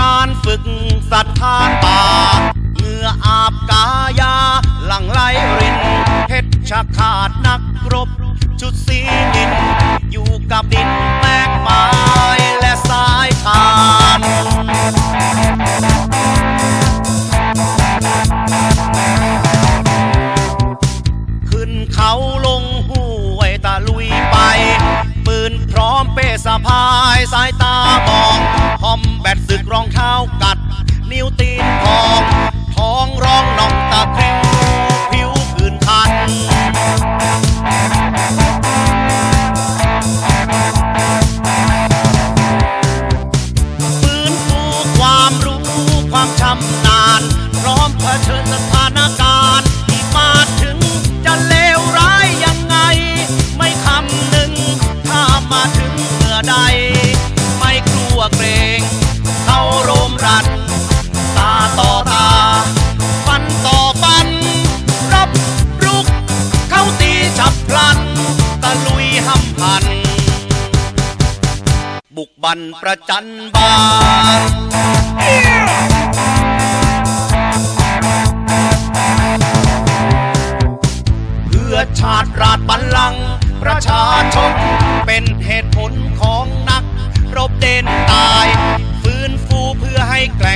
กานป่าเหงื่ออาบกายา หลังไหลรินเพชรชะขาดนักรบ ชุดสีนิน อยู่กับดินแตกไม้และสายทานขึ้นเขาลงห้วยตะลุยไป ปืนพร้อมเป้สะพายสายตา สึกรองเท้ากัด นิ้วตีนทอง ท้องร้องน้องตะคริวผิวผื่นคันฟื้นฟูความรู้ความชำนาญ พร้อมเผชิญสถานการณ์ บันประจันบานเพื่อชาติราชบัลลังก์ประชาชน เป็นเหตุผลของนัก รบเด่นตาย ฟื้นฟูเพื่อให้แกร่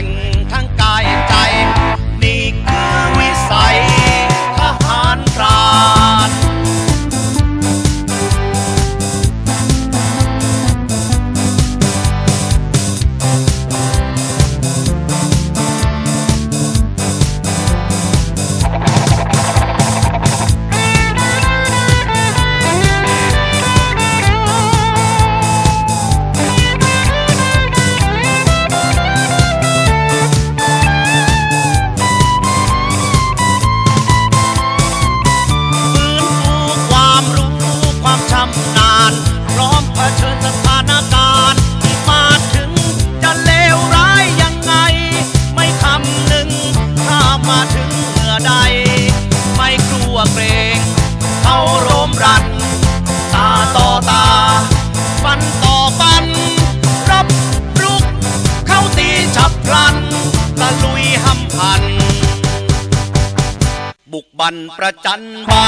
บันประจันบา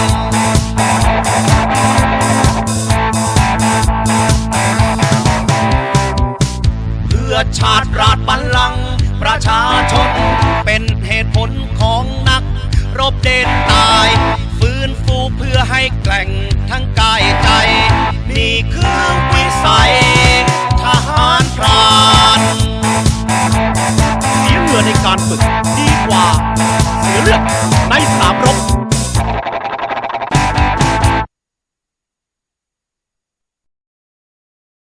นเพื่อชาติราชบัลลังก์ประชาชน เป็นเหตุผลของนัก รบเด่นตาย ฟื้นฟูเพื่อให้แกร่งทั้งกายใจ นี่คือวิสัย ทหารพรานเสียเหงื่อในการฝึกดีกว่า เสียเลือด ในสนามรบ